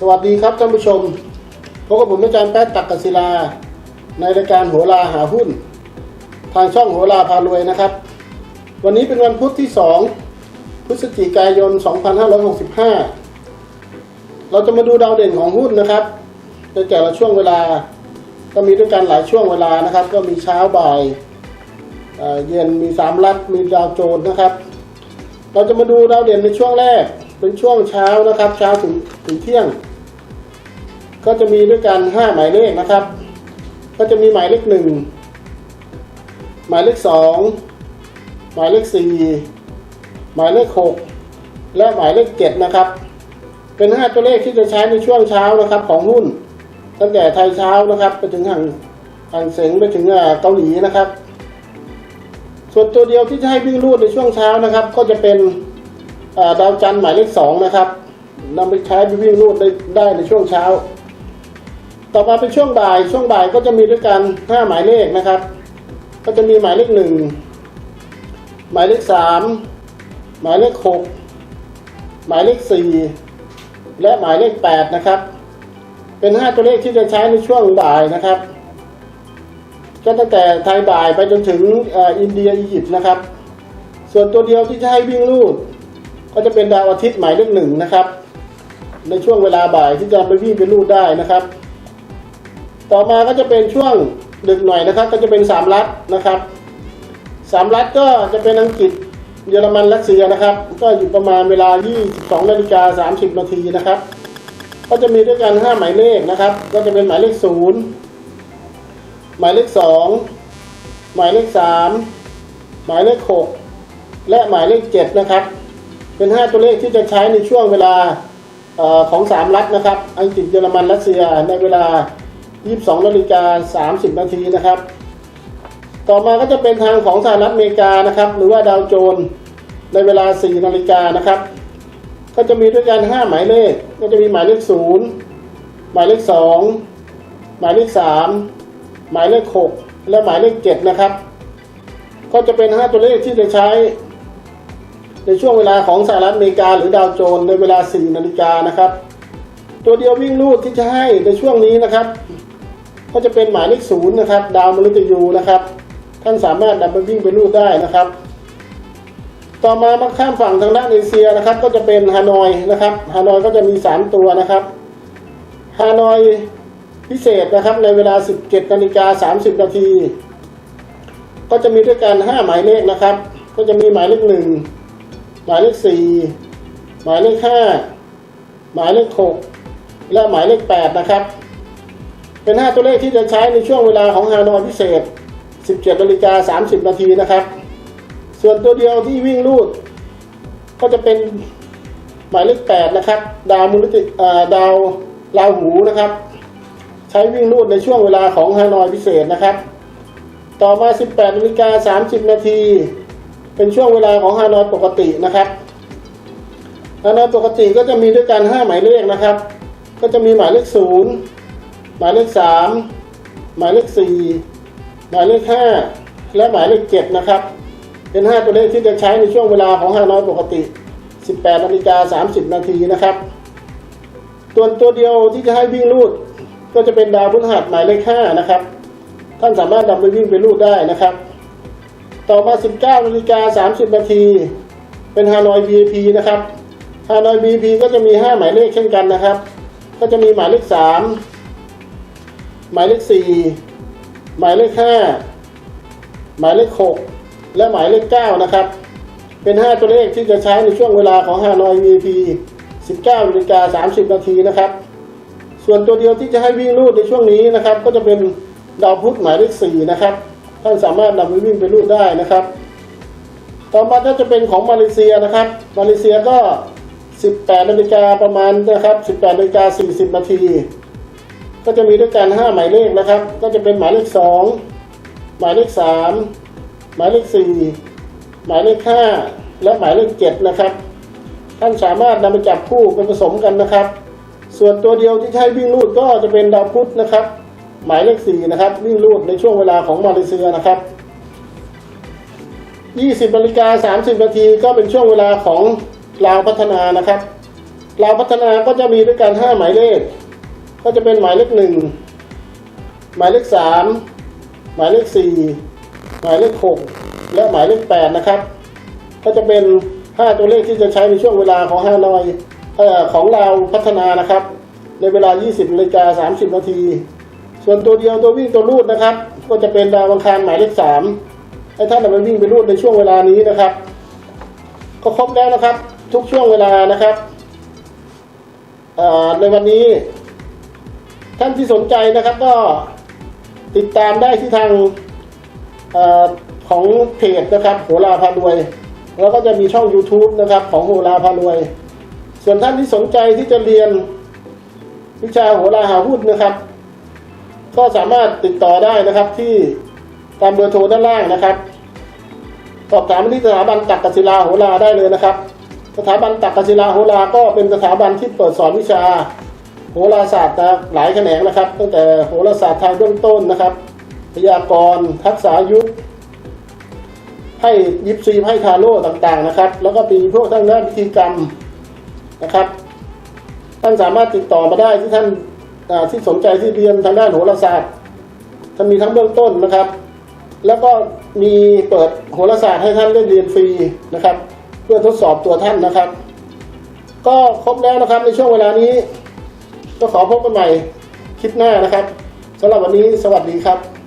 สวัสดีครับท่านผู้ชมพบกับผมอาจารย์แป๊ดตักกศิลา ในรายการโหราหาหุ้น ทางช่องโหราพารวยนะครับ วันนี้เป็นวันพุธที่ 2 พฤศจิกายน 2565 เราจะมาดูดาวเด่นของหุ้นนะครับ ในแต่ละช่วงเวลา ก็มีด้วยกันหลายช่วงเวลานะครับ ก็มีเช้าบ่ายเย็นมีสามรัฐมีดาวโจนนะครับ เราจะมาดูดาวเด่นในช่วงแรกเป็นช่วงเช้านะครับ เช้าถึงถึงเที่ยง ก็จะมีด้วยกันห้าหมายเลขนะครับ ก็จะมีหมายเลขหนึ่งหมายเลขสองหมายเลขสี่หมายเลขหกและหมายเลขเจ็ดนะครับ เป็นห้าตัวเลขที่จะใช้ในช่วงเช้านะครับของหุ้น ตั้งแต่ไทยเช้านะครับ ไปถึงห่างห่างเสงไปถึงเกาหลีนะครับ ส่วนตัวเดียวที่จะให้วิ่งรูดในช่วงเช้านะครับ ก็จะเป็นดาวจันทร์หมายเลขสองนะครับนำไปใช้ไปวิ่งรูดได้ได้ในช่วงเช้า ต่อมาเป็นช่วงบ่าย ช่วงบ่ายก็จะมีด้วยกันห้าหมายเลขนะครับ ก็จะมีหมายเลขหนึ่งหมายเลขสามหมายเลขหกหมายเลขสี่และหมายเลขแปดนะครับ เป็นห้าตัวเลขที่จะใช้ในช่วงบ่ายนะครับก็ตั้งแต่ไทยบ่ายไปจนถึงอินเดียอียิปต์นะครับ ส่วนตัวเดียวที่จะให้วิ่งลูด ก็จะเป็นดาวอาทิตย์หมายเลขหนึ่งนะครับ ในช่วงเวลาบ่ายที่จะไปวิ่งไปลูดได้นะครับ ต่อมาก็จะเป็นช่วงดึกหน่อยนะครับ ก็จะเป็นสามรัฐนะครับสามรัฐก็จะเป็นอังกฤษเยอรมันรัสเซียนะครับ ก็อยู่ประมาณเวลา 22นาฬิกา30นาทีนะครับ ก็จะมีด้วยกันห้าหมายเลขนะครับ ก็จะเป็นหมายเลขศูนย์หมายเลขสองหมายเลขสามหมายเลขหกและหมายเลขเจ็ดนะครับ เป็นห้าตัวเลขที่จะใช้ในช่วงเวลาของสามรัฐนะครับ อังกฤษเยอรมันรัสเซียในเวลา 22นาฬิกา30 นาทีนะครับ ต่อมาก็จะเป็นทางของสหรัฐอเมริกานะครับ หรือว่าดาวโจนในเวลา 4 นาฬิกานะครับ ก็จะมีด้วยกัน 5 หมายเลข ก็จะมีหมายเลข 0 หมายเลข 2 หมายเลข 3 หมายเลข 6 และหมายเลข 7 นะครับ ก็จะเป็น 5 ตัวเลขที่จะใช้ ในช่วงเวลาของสหรัฐอเมริกา หรือดาวโจนในเวลา 4 นาฬิกานะครับ ตัวเดียววิ่งลูดที่จะให้ในช่วงนี้นะครับ ก็จะเป็นหมายเลขศูนย์นะครับ ดาวมฤตยูนะครับ ท่านสามารถนำไปวิ่งไปลูดได้นะครับ ต่อมามาข้ามฝั่งทางด้านเอเชียนะครับ ก็จะเป็นฮานอยนะครับ ฮานอยก็จะมี 3 ตัวนะครับ ฮานอยพิเศษนะครับในเวลา 17นาฬิกา30 นาที ก็จะมีด้วยกัน 5 หมายเลขนะครับ ก็จะมีหมายเลขหนึ่งหมายเลขสี่หมายเลขห้าหมายเลขหกและหมายเลขแปดนะครับ เป็น 5 ตัวเลขที่จะใช้ในช่วงเวลาของฮานอยพิเศษ 17นาฬิกา30 นาทีนะครับ ส่วนตัวเดียวที่วิ่งลูด ก็จะเป็นหมายเลข 8 นะครับ ดาวมูลติดาวราหูนะครับ ใช้วิ่งลูดในช่วงเวลาของฮานอยพิเศษนะครับ ต่อมา 18นาฬิกา30 นาที เป็นช่วงเวลาของฮานอยปกตินะครับฮานอยปกติก็จะมีด้วยกัน 5 หมายเลขนะครับ ก็จะมีหมายเลข 0 หมายเลข3หมายเลข4หมายเลข5และหมายเลข7นะครับ เป็น5ตัวเลขที่จะใช้ในช่วงเวลาของฮานอยปกติ 18นาฬิกา30 นาทีนะครับ ตัวตัวเดียวที่จะให้วิ่งลูด ก็จะเป็นดาวพฤหัสหมายเลข5นะครับ ท่านสามารถนำไปวิ่งไปลูดได้นะครับ ต่อมา 19นาฬิกา30 นาทีเป็นฮานอย VIP นะครับฮานอย VIP ก็จะมี 5 หมายเลขเช่นกันนะครับ ก็จะมีหมายเลข 3 หมายเลข4หมายเลข5หมายเลข6และหมายเลข9นะครับ เป็น5ตัวเลขที่จะใช้ในช่วงเวลาของฮานอย VIP 19นาฬิกา30 นาทีนะครับ ส่วนตัวเดียวที่จะให้วิ่งลูดในช่วงนี้นะครับ ก็จะเป็นดาวพุธหมายเลข4นะครับ ท่านสามารถนำไปวิ่งไปลูดได้นะครับ ต่อมาก็จะเป็นของมาเลเซียนะครับ มาเลเซียก็ 18นาฬิกาประมาณนะครับ 18นาฬิกา40 นาที ก็จะมีด้วยกัน 5 หมายเลขนะครับ ก็จะเป็นหมายเลข 2 หมายเลข 3 หมายเลข 4 หมายเลข 5 และหมายเลข 7 นะครับ ท่านสามารถนำไปจับคู่เป็นผสมกันนะครับ ส่วนตัวเดียวที่ใช้วิ่งลูดก็จะเป็นดาวพุธนะครับ หมายเลข 4 นะครับ วิ่งลูดในช่วงเวลาของมาเลเซียนะครับ20นาฬิกา30นาทีก็เป็นช่วงเวลาของลาวพัฒนานะครับเราพัฒนาก็จะมีด้วยกันห้าหมายเลข ก็จะเป็นหมายเลขหนึ่งหมายเลขสามหมายเลขสี่หมายเลขหกและหมายเลขแปดนะครับ ก็จะเป็นห้าตัวเลขที่จะใช้ในช่วงเวลาของห้าน้อยอของเราพัฒนานะครับ ในเวลา 20นาฬิกา30 นาที ส่วนตัวเดียวตัววิ่งตัวรูดนะครับ ก็จะเป็นดาวอังคารหมายเลขสามให้ท่านเอาไปวิ่งไปรูดในช่วงเวลานี้นะครับ ก็ครบแล้วนะครับ ทุกช่วงเวลานะครับในวันนี้ ท่านที่สนใจนะครับก็ติดตามได้ที่ทางอของเพจนะครับโหราพารวย แล้วก็จะมีช่อง YouTube นะครับ ของโหราพารวย ส่วนท่านที่สนใจที่จะเรียนวิชาโหราหาหุ้นนะครับ ก็สามารถติดต่อได้นะครับที่ตามเบอร์โทรด้านล่างนะครับ สอบถามที่สถาบันตักกศิลาโหราได้เลยนะครับ สถาบันตักกศิลาโหราก็เป็นสถาบันที่เปิดสอนวิชา หราศาสตร์หลายแขนงนะครับ ตั้งแต่โหราศาสตร์ทางเบื้องต้นนะครับ พยากรณ์ทักษะยุทธให้ยิปซีให้ทาโร่ต่างๆนะครับ แล้วก็มีพวกทางด้านพิธีกรรมนะครับ ท่านสามารถติดต่อมาได้ที่ท่านที่สนใจที่เรียนทางด้านโหราศาสตร์ท่านมีทั้งเบื้องต้นนะครับ แล้วก็มีเปิดโหราศาสตร์ให้ท่านได้เรียนฟรีนะครับ เพื่อทดสอบตัวท่านนะครับ ก็ครบแล้วนะครับในช่วงเวลานี้ ก็ขอพบกันใหม่คลิปหน้านะครับสำหรับวันนี้สวัสดีครับ